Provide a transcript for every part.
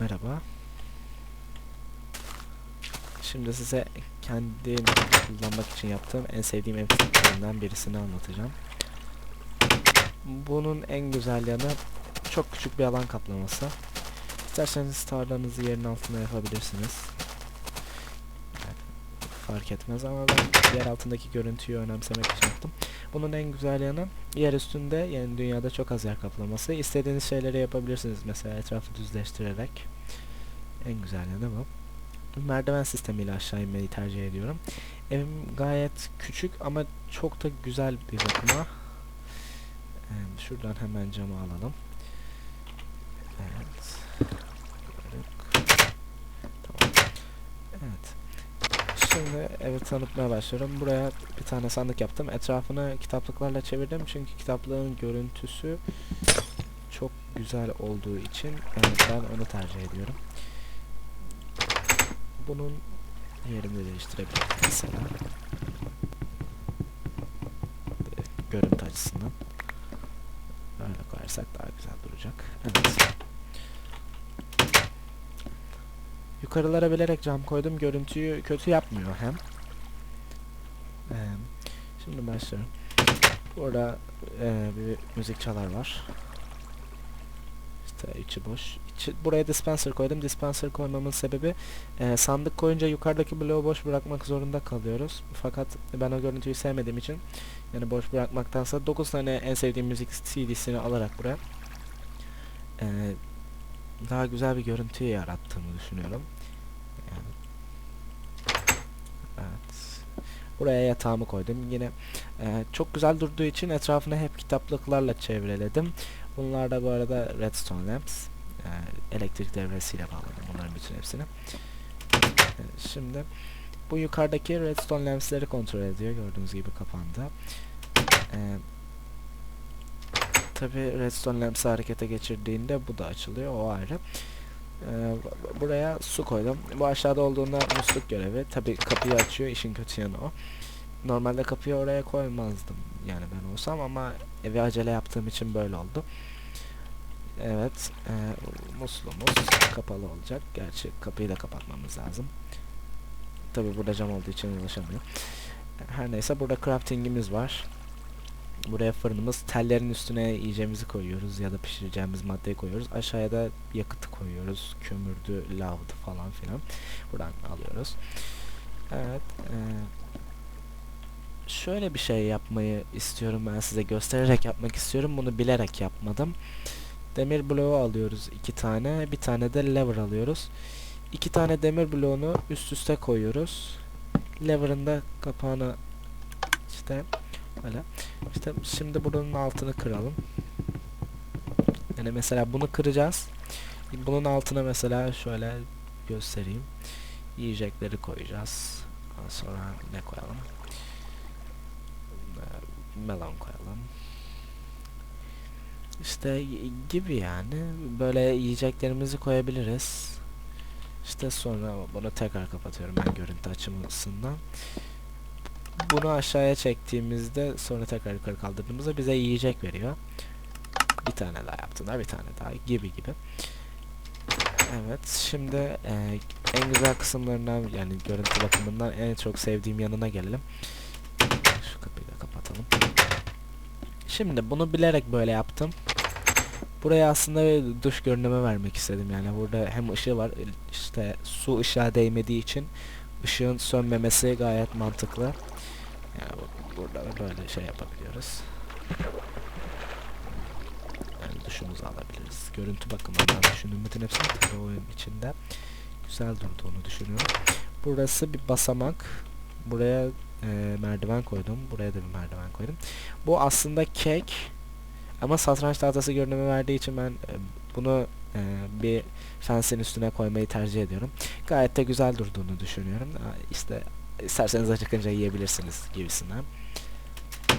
Merhaba. Şimdi size kendi kullanmak için yaptığım en sevdiğim ev tiplerinden birisini anlatacağım. Bunun en güzel yanı çok küçük bir alan kaplaması. İsterseniz tarlanızı yerin altında yapabilirsiniz. Fark etmez ama ben yer altındaki görüntüyü önemsemek için yaptım. Bunun en güzel yanı yer üstünde yani dünyada çok az yer kaplaması. İstediğiniz şeyleri yapabilirsiniz mesela etrafı düzleştirerek. En güzel yanı bu. Merdiven sistemiyle aşağı inmeyi tercih ediyorum. Evim gayet küçük ama çok da güzel bir bakıma. Ee, şuradan hemen camı alalım. Evet. Evet. Şimdi evi tanıtmaya başlıyorum. Buraya bir tane sandık yaptım. Etrafını kitaplıklarla çevirdim çünkü kitaplığın görüntüsü çok güzel olduğu için evet, ben onu tercih ediyorum. Bunun yerini değiştirebilirim mesela. Görüntü açısından. Böyle koyarsak daha güzel duracak. Evet. Yukarılara bilerek cam koydum. Görüntüyü kötü yapmıyor hem. Ee, şimdi başlıyorum. Burada e, bir müzik çalar var. İşte içi boş. İçi, buraya dispenser koydum. Dispenser koymamın sebebi e, sandık koyunca yukarıdaki bloğu boş bırakmak zorunda kalıyoruz. Fakat ben o görüntüyü sevmediğim için yani boş bırakmaktansa 9 tane en sevdiğim müzik CD'sini alarak buraya e, daha güzel bir görüntü yarattığımı düşünüyorum. Yani, evet. Buraya yatağımı koydum. Yine e, çok güzel durduğu için etrafını hep kitaplıklarla çevreledim. Bunlar da bu arada redstone lamps. E, elektrik devresiyle bağladım bunların bütün hepsini. E, şimdi bu yukarıdaki redstone lamps'leri kontrol ediyor. Gördüğünüz gibi kapandı. E, Tabi redstone lamps'ı harekete geçirdiğinde bu da açılıyor. O ayrı. Ee, buraya su koydum. Bu aşağıda olduğunda musluk görevi. Tabi kapıyı açıyor. işin kötü yanı o. Normalde kapıyı oraya koymazdım. Yani ben olsam ama evi acele yaptığım için böyle oldu. Evet. E, musluğumuz kapalı olacak. Gerçi kapıyı da kapatmamız lazım. Tabi burada cam olduğu için ulaşamıyor. Her neyse burada craftingimiz var. Buraya fırınımız, tellerin üstüne yiyeceğimizi koyuyoruz ya da pişireceğimiz maddeyi koyuyoruz. Aşağıya da yakıtı koyuyoruz. Kömürdü, lavdı falan filan. Buradan alıyoruz. Evet. E, şöyle bir şey yapmayı istiyorum ben size göstererek yapmak istiyorum. Bunu bilerek yapmadım. Demir bloğu alıyoruz iki tane. Bir tane de lever alıyoruz. İki tane demir bloğunu üst üste koyuyoruz. Lever'ın da kapağını işte Öyle. İşte şimdi bunun altını kıralım. Yani mesela bunu kıracağız. Bunun altına mesela şöyle göstereyim. Yiyecekleri koyacağız. Ondan sonra ne koyalım? Melon koyalım. İşte gibi yani. Böyle yiyeceklerimizi koyabiliriz. İşte sonra bunu tekrar kapatıyorum ben görüntü açısından bunu aşağıya çektiğimizde sonra tekrar yukarı kaldırdığımızda bize yiyecek veriyor. Bir tane daha yaptığında bir tane daha gibi gibi. Evet şimdi e, en güzel kısımlarından yani görüntü bakımından en çok sevdiğim yanına gelelim. Şu kapıyı da kapatalım. Şimdi bunu bilerek böyle yaptım. Buraya aslında duş görünümü vermek istedim yani burada hem ışığı var işte su ışığa değmediği için ışığın sönmemesi gayet mantıklı. Yani burada da böyle şey yapabiliyoruz. Yani duşumuzu alabiliriz. Görüntü bakımından düşündüğüm bütün tabii oyun içinde güzel durduğunu düşünüyorum. Burası bir basamak. Buraya e, merdiven koydum. Buraya da bir merdiven koydum. Bu aslında kek ama satranç tahtası görünümü verdiği için ben e, bunu e, bir fensin üstüne koymayı tercih ediyorum. Gayet de güzel durduğunu düşünüyorum. İşte isterseniz acıkınca yiyebilirsiniz gibisinden.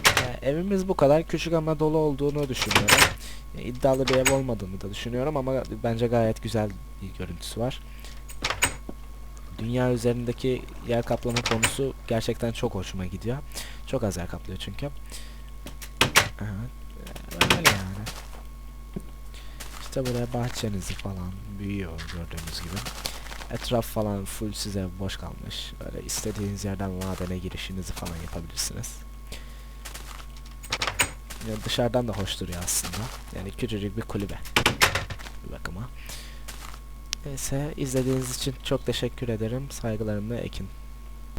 Yani evimiz bu kadar küçük ama dolu olduğunu düşünüyorum. Yani iddialı bir ev olmadığını da düşünüyorum ama bence gayet güzel bir görüntüsü var. Dünya üzerindeki yer kaplama konusu gerçekten çok hoşuma gidiyor. Çok az yer kaplıyor çünkü. Evet. Öyle yani. İşte buraya bahçenizi falan büyüyor gördüğünüz gibi. Etraf falan full size boş kalmış. Böyle istediğiniz yerden madene girişinizi falan yapabilirsiniz. Yani dışarıdan da hoş duruyor aslında. Yani küçücük bir kulübe. Bir bakıma. Neyse izlediğiniz için çok teşekkür ederim. Saygılarımla Ekin.